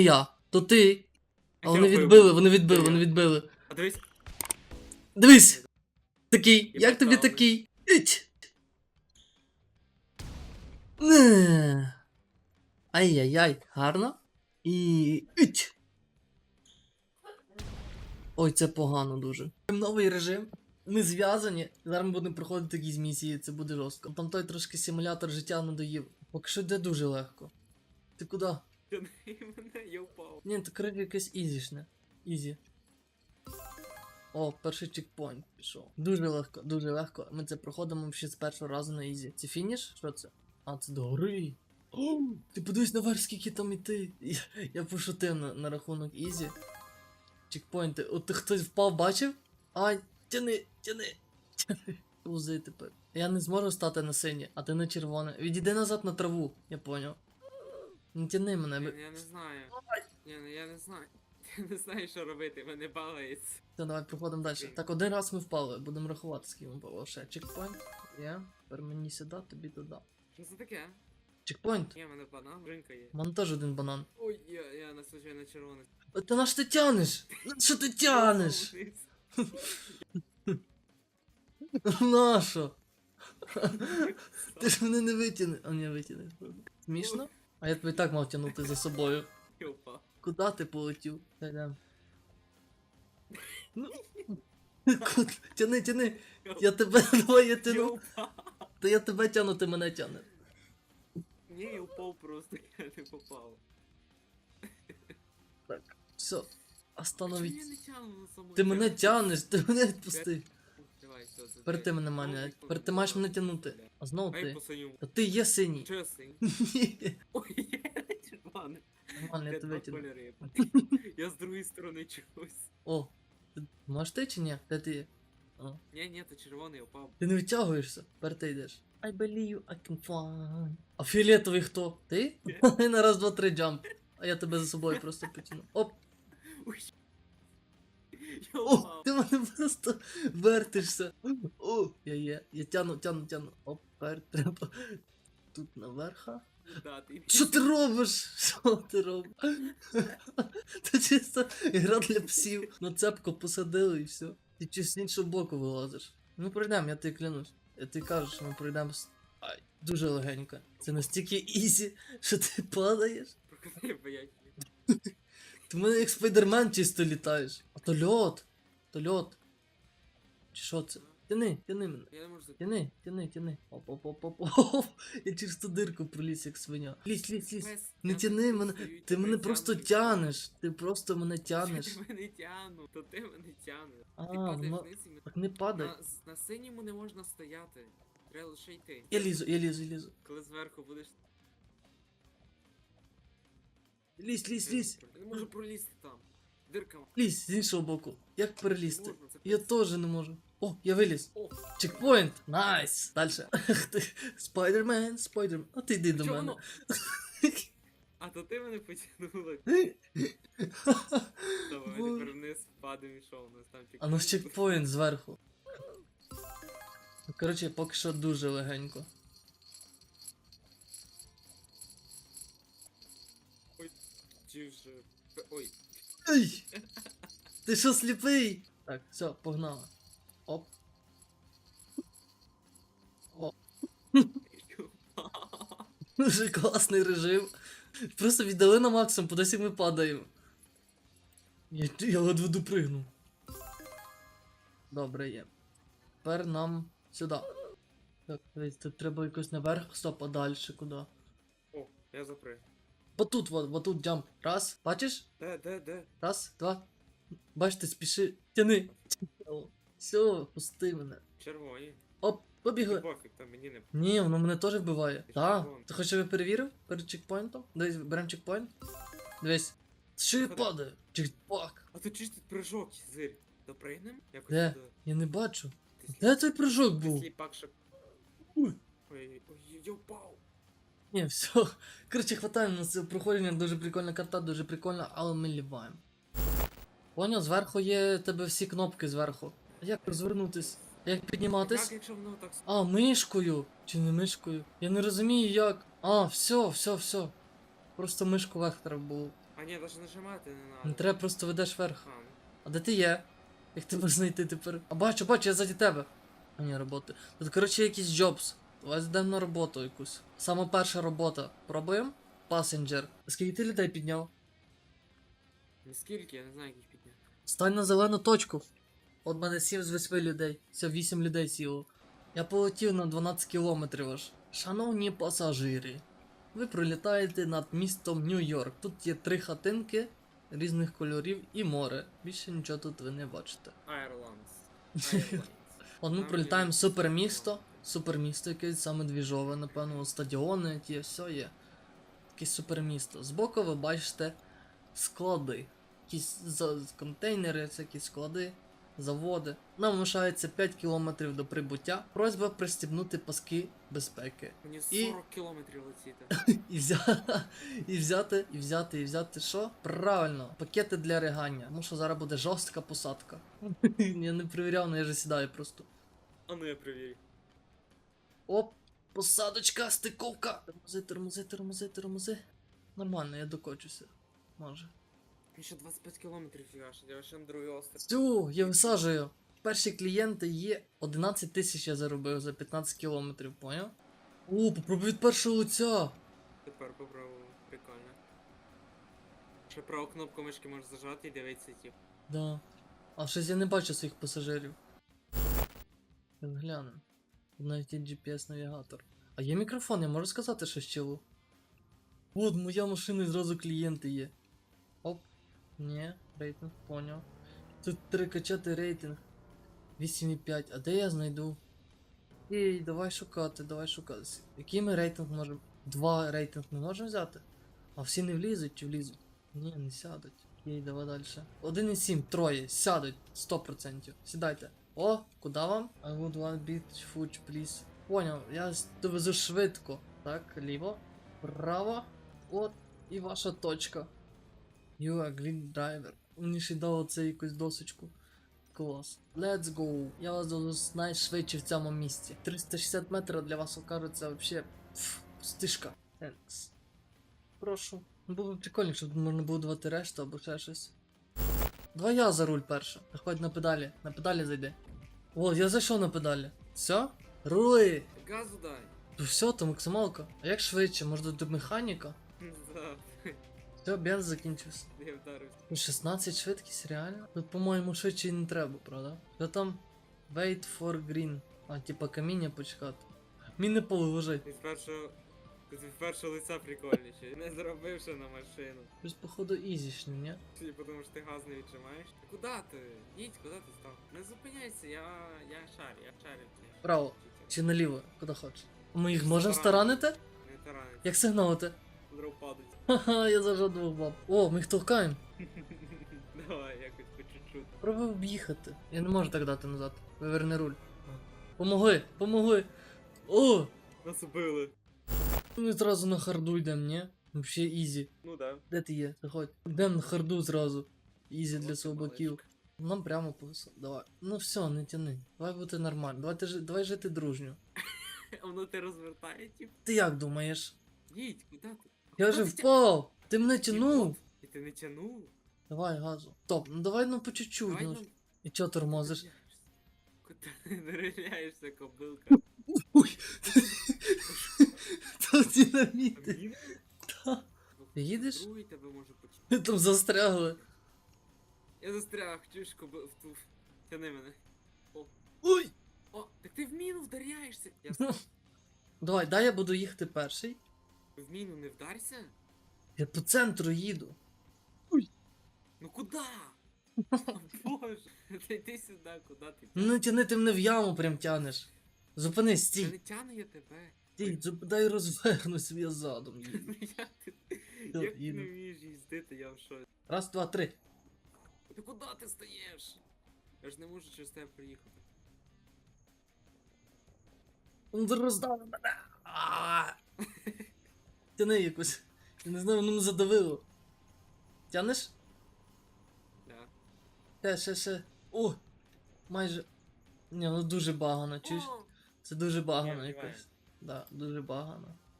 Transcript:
я, то ти. А вони відбили, вони відбили, вони відбили. А дивись, Дивись! Такий, як тобі такий? Іть! Ай-яй-яй, гарно. І. Іть! Ой, це погано дуже. Новий режим. Ми зв'язані. Зараз ми будемо проходити якісь місії, це буде жорстко. Там той трошки симулятор життя надоїв. Поки що йде дуже легко. Ти куди? Тяни мене, я впав. Ні, то коротше якесь ізішне. Ізі. О, перший чекпоінт пішов. Дуже легко, дуже легко. Ми це проходимо ще з першого разу на ізі. Це фініш? Що це? А, це до гори. О, ти подивись наверх, скільки там іти. Я, я пошутив на, на рахунок ізі. Чекпоінти. От ти хтось впав, бачив? Ай, тяни, тяни, тяни. Узи тепер. Я не зможу стати на синє, а ти на червоне. Відійди назад на траву, я поняв. Не тяни мене. ви- Я, я не знаю. Я, я не знаю. Я не знаю, що робити, мене балається. Все, давай проходимо далі. Так, один раз ми впали, будемо рахувати, скільки ми впало. Ще чекпоінт. Є. Тепер мені сюди, тобі туди. Що це таке? Чекпоінт. Ні, в мене банан, ринка є. У мене теж один банан. Ой, я, я на случайно червоний. А Ти на що ти тянеш? На Що ти тянеш? Нащо? Ти ж мене не витягнеш. А не витягнеш. Смішно? А я тебе і так мав тягнути за собою. Куда ти полетів? Ну. Тяни, тяни. Я тебе Я тяну. впав. Та я тебе тяну, ти мене тяне. Ні, я впав просто, я не попав. Все. Чому я Остановіть. не тягну на саму Ти мене тянеш, ти мене відпусти. Давай, все, це Тепер ти мене прикол, Тепер ти маєш мене тягнути. А знову Ай, ти. синьому. Та ти є синій. Синій? Ні. Нормально, я тебе тяну. кольори. Я з другої сторони чогось. О, ти можеш ти чи ні? Де ти є? О. Ні, ні, то червоний упав. Ти не витягуєшся, тепер ти йдеш. I believe I can fly. А фіолетовий хто? Ти? на раз, два, три джамп. А я тебе за собою просто потяну. Оп! Ой. О, ти мене просто вертишся. О, я є. Я тяну, тяну, тяну. Оп, тепер треба. Тут наверха. Що ти робиш? Що ти робиш? Це чисто гра для псів. На цепку посадили і все. Ти чи з іншого боку вилазиш. Ми пройдемо, я тобі клянусь. Я ти кажу, що ми пройдемо. Ай, дуже легенько. Це настільки ізі, що ти падаєш. Ти в мене як спайдермен чисто літаєш. А то льот. То льот. Чи що це? Тяни, тяни мене. Я не можу. Тяни, тяни, тяни. Оп, оп, оп, оп, оп. Я через ту дирку проліз, як свиня. Лізь, лізь, лізь. Не я тяни мене. стою, Ти тебе мене просто тягну. тянеш. Ти просто мене тянеш. Ти мене тягну, то ти мене тягнеш. А, Ти падаєш ну, вниз і Так не падай. на, на синьому не можна стояти. Треба лише йти. Я лізу, я лізу, я лізу. Коли зверху будеш. Лізь, лізь, лізь. Я не можу пролізти там. Дирка. Лізь з іншого боку. Як перелізти? Я теж не можу. О, я виліз. Чекпоінт! Найс! Дальше. Спайдермен, спайдермен. А ти йди до мене. А то ти мене потягнула. Давай, тепер вниз впадемо і що у нас там А ну чекпоінт зверху. Коротше, поки що дуже легенько. Чи вже... Ой, Ей! Ти що сліпий? Так, все, погнали. Оп. О, дуже класний режим. Просто віддали на максимум, подесь як ми падаємо. Я, я ледве допригнув. Добре є. Тепер нам сюди. Так, тут треба якось наверх, стоп, а далі куди? О, я запрыг. Отут, вот, вот тут джамп. Раз, бачиш? Де, де, де? Раз, два. Бачите, спіши. Тяни. Все, пусти мене. Червоні. Оп, побігли. Пофіг, там мені не... Ні, воно мене теж вбиває. Ти Так. червоний. Ти хочеш, щоб я перевірив перед чекпоінтом? Дивись, беремо чекпоінт. Дивись. Що я Ходи. падаю? Чекпак. А тут чисто прыжок, зирь. Допригнем? Якось Де? туди. Я не бачу. Ти сліп- Де той прыжок ти був? сліпак, щоб... Ой. Ой, ой, я впав. Ні, все. Коротше, хватаємо на це проходження, дуже прикольна карта, дуже прикольна, але ми ліваємо. Поняв, зверху є тебе всі кнопки зверху. Як розвернутись? Як підніматись? Як, якщо воно так... А, мишкою. Чи не мишкою? Я не розумію як. А, все, все, все. Просто мишку вверх треба було. А ні, навіть нажимати не Не треба. треба, просто ведеш вверх. А, ну. А де ти є? Як тебе знайти тепер? А бачу, бачу, я заді тебе. А ні, роботи. Тут, коротше, якийсь джобс. Давай зайдемо на роботу якусь. Сама перша робота. Пробуємо? Пасенджер. Скільки ти людей підняв? Наскільки, я не знаю, як їх підняти. Стань на зелену точку. От мене 7 з 8 людей. Все, 8 людей сіло. Я полетів на 12 кілометрів аж. Шановні пасажири, ви пролітаєте над містом Нью-Йорк. Тут є три хатинки різних кольорів і море. Більше нічого тут ви не бачите. Айрландс. От ми пролітаємо супермісто. Супермісто якесь саме двіжове, напевно, стадіони, ті, все є. Якесь супермісто. Збоку ви бачите склади. Якісь за- контейнери, всякі склади, заводи. Нам лишається 5 кілометрів до прибуття. Просьба пристібнути паски безпеки. Мені І- 40 кілометрів летіти. І, взя... і взяти, і взяти, і взяти що? Правильно, пакети для ригання. Тому що зараз буде жорстка посадка. Я не перевіряв, але я вже сідаю просто. А ну я перевірю. Оп, посадочка, стиковка. Тормози, тормози, тормози, тормози. Нормально, я докочуся. Може. І ще 25 кілометрів фігаш, я ще на другий острів. Всю, я висаджую. Перші клієнти є 11 тисяч я заробив за 15 кілометрів, поняв? О, попробуй від першого лиця. Тепер попробую. Прикольно. Ще праву кнопку мишки можеш зажати і дивитися тип. Да. А щось я не бачу своїх пасажирів. Тут Навіть є GPS-навігатор. А є мікрофон, я можу сказати щось чилу. От, моя машина і зразу клієнти є. Оп. Ні, рейтинг, поняв. Тут треба качати рейтинг. 8,5. А де я знайду? Ей, давай шукати, давай шукати. Який ми рейтинг можемо? Два рейтинг ми можемо взяти? А всі не влізуть чи влізуть? Ні, не сядуть. Окей, давай далі. 1,7, троє, сядуть, 100%. Сідайте. О, куди вам? I would want beach food, please. Поняв, я довезу швидко. Так, ліво, право. От, і ваша точка. You are green driver. Мені ще дало це якусь досочку. Клас. Let's go. Я вас довезу найшвидше в цьому місці. 360 метрів для вас окажеться пф, стишка. Thanks. Прошу. Було б прикольно, щоб можна було давати решту або ще щось. Давай я за руль перше. Заходь на педалі. На педалі зайди. О, я зайшов на педалі. Все? Рули! Газу дай. Ну Все, то максималка. А як швидше? Може до механіка? Да, Все, бенз закінчився. я вдарився. Ну, 16 швидкість, реально? Тут, по-моєму, швидше і не треба, правда? Що там? Wait for green. А, типа каміння почекати. Мінне поле лежить. Від першого. Від першого лиця прикольніше. Не зробив ще на машину. Щось, походу, ізішне, ні? Чи тому що ти газ не відчимаєш? Куди ти? Їдь, куди ти став? Не зупиняйся, я. я шарю, я шарю. Право. Чи наліво, куди хочеш. Ми їх можемо Старанити. Не таранить. Як сигналити? Дров падать. Ха-ха, я зажав двох баб. О, ми їх толкаємо. Давай, якось по чуть-чуть. Пробуй об'їхати. Я не можу так дати назад. Виверни руль. Помогли, помогли. О! Нас убили. Ми зразу на харду йдемо, ні? Вообще ізі. Ну да. Де ти є? Заходь. Йдемо на харду зразу. Ізі для слабаків. Нам прямо повисо. Давай. Ну все, не тяни. Давай бути нормально. Давай, ти, жи- давай жити дружньо. А воно ти розвертає, тип. Ти як думаєш? Їдь, куди ти? Я вже впав! Ти мене тянув! І ти не тянув? Давай газу. Стоп, ну давай ну по чуть-чуть. Давай Ну. нам І чого тормозиш? Куди ти не риляєшся, кобилка? Там динаміти. Та. Їдеш? Другий тебе може почути. Ми там застрягли. Я застряг, чуєш, коби в ту. Тяни мене. Ой! О, так ти в міну вдаряєшся. Я Ну. Давай, дай я буду їхати перший. в міну не вдарся? Я по центру їду. Ну куди? Боже, та йди сюди, куди ти? Ну не тяни ти мене в яму прям тянеш. Зупинись, Я не тяну я тебе. Стій, дай розвернусь, я задом їду. Ну як ти? Не вмієш їздити, я в шоці. Раз, два, три. Ти куди ти стаєш? Я ж не можу через тебе приїхати. Он роздав мене. Тяни якось. Я не знаю, воно мене задавило. Тянеш? Да. Ще, ще, ще. О! Майже. Ні, ну дуже багано, чуєш? Це дуже багано якось. Да, дуже багано.